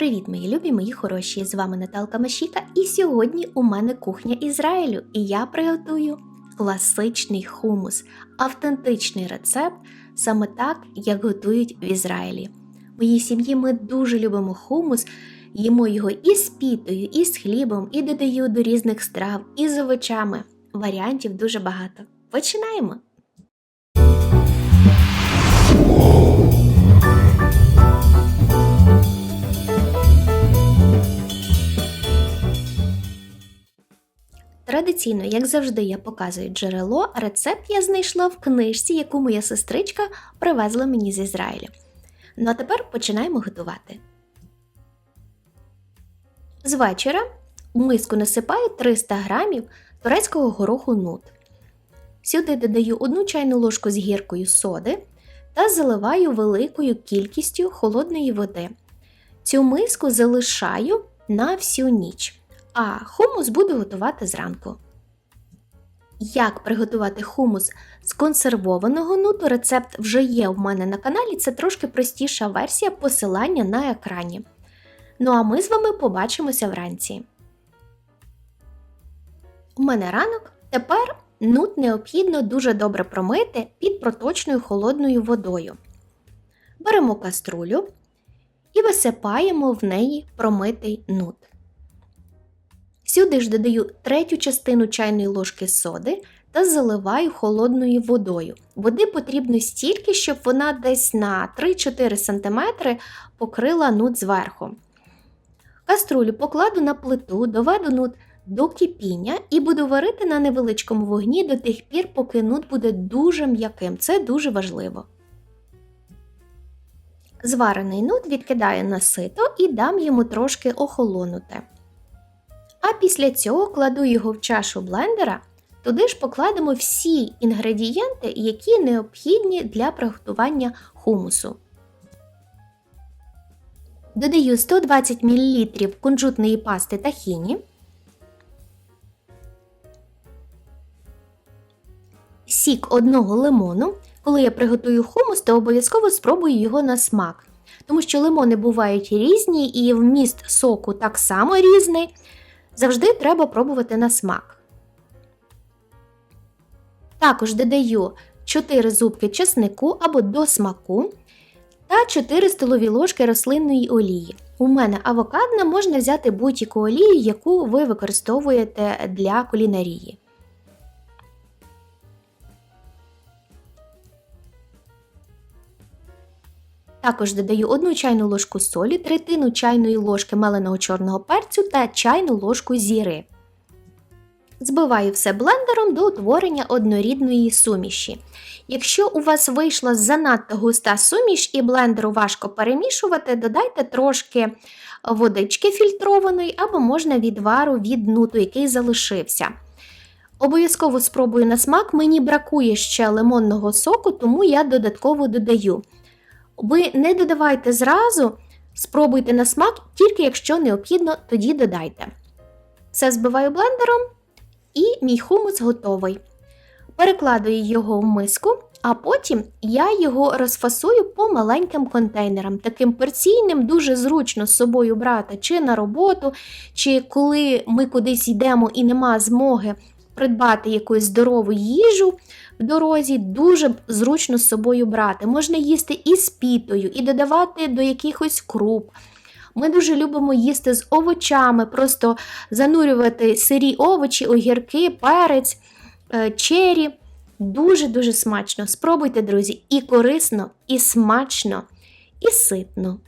Привіт, мої любі, мої хороші! З вами Наталка Машіка, і сьогодні у мене кухня Ізраїлю, і я приготую класичний хумус, автентичний рецепт, саме так, як готують в Ізраїлі. В моїй сім'ї ми дуже любимо хумус, їмо його і з пітою, і з хлібом, і додаю до різних страв, і з овочами. Варіантів дуже багато. Починаємо! Традиційно, як завжди, я показую джерело, рецепт я знайшла в книжці, яку моя сестричка привезла мені з Ізраїля. Ну а тепер починаємо готувати. З вечора у миску насипаю 300 г турецького гороху нут. Сюди додаю 1 чайну ложку з гіркою соди та заливаю великою кількістю холодної води. Цю миску залишаю на всю ніч а хумус буду готувати зранку. Як приготувати хумус з консервованого нуту, рецепт вже є в мене на каналі, це трошки простіша версія посилання на екрані. Ну а ми з вами побачимося вранці. У мене ранок. Тепер нут необхідно дуже добре промити під проточною холодною водою. Беремо каструлю і висипаємо в неї промитий нут. Сюди ж додаю третю частину чайної ложки соди та заливаю холодною водою. Води потрібно стільки, щоб вона десь на 3-4 см покрила нут зверху. Каструлю покладу на плиту, доведу нут до кипіння і буду варити на невеличкому вогні до тих пір, поки нут буде дуже м'яким. Це дуже важливо. Зварений нут відкидаю на сито і дам йому трошки охолонути. А після цього кладу його в чашу блендера, туди ж покладемо всі інгредієнти, які необхідні для приготування хумусу. Додаю 120 мл кунжутної пасти тахіні, сік одного лимону. Коли я приготую хумус, то обов'язково спробую його на смак. Тому що лимони бувають різні і вміст соку так само різний. Завжди треба пробувати на смак. Також додаю 4 зубки чеснику або до смаку та 4 столові ложки рослинної олії. У мене авокадна можна взяти будь-яку олію, яку ви використовуєте для кулінарії. Також додаю 1 чайну ложку солі, третину чайної ложки меленого чорного перцю та чайну ложку зіри. Збиваю все блендером до утворення однорідної суміші. Якщо у вас вийшла занадто густа суміш і блендеру важко перемішувати, додайте трошки водички фільтрованої або можна відвару від нуту, який залишився. Обов'язково спробую на смак, мені бракує ще лимонного соку, тому я додатково додаю. Ви не додавайте зразу, спробуйте на смак, тільки якщо необхідно, тоді додайте. Все збиваю блендером і мій хумус готовий. Перекладую його в миску, а потім я його розфасую по маленьким контейнерам. Таким порційним, дуже зручно з собою брати чи на роботу, чи коли ми кудись йдемо і нема змоги придбати якусь здорову їжу в дорозі, дуже зручно з собою брати. Можна їсти і з пітою, і додавати до якихось круп. Ми дуже любимо їсти з овочами, просто занурювати сирі овочі, огірки, перець, е, чері. Дуже-дуже смачно. Спробуйте, друзі, і корисно, і смачно, і ситно.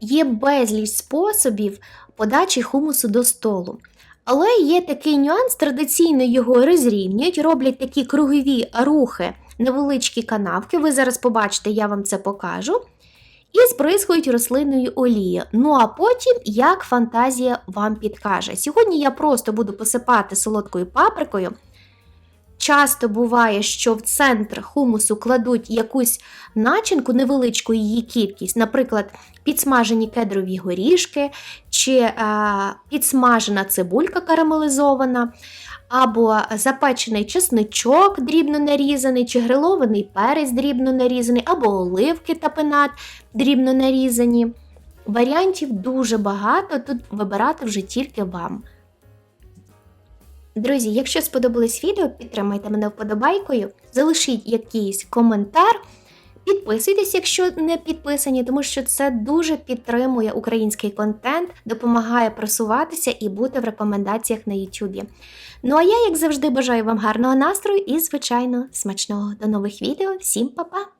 Є безліч способів подачі хумусу до столу. Але є такий нюанс, традиційно його розрівнюють, роблять такі кругові рухи, невеличкі канавки. Ви зараз побачите, я вам це покажу. І збризкують рослинною олією. Ну а потім, як фантазія вам підкаже. Сьогодні я просто буду посипати солодкою паприкою. Часто буває, що в центр хумусу кладуть якусь начинку, невеличку її кількість, наприклад, підсмажені кедрові горішки, чи е, підсмажена цибулька карамелизована, або запечений чесничок дрібно нарізаний, чи грилований перець дрібно нарізаний, або оливки та пенат дрібно нарізані. Варіантів дуже багато, тут вибирати вже тільки вам. Друзі, якщо сподобалось відео, підтримайте мене вподобайкою, залишіть якийсь коментар. Підписуйтесь, якщо не підписані, тому що це дуже підтримує український контент, допомагає просуватися і бути в рекомендаціях на YouTube. Ну а я, як завжди, бажаю вам гарного настрою і, звичайно, смачного. До нових відео. Всім па-па!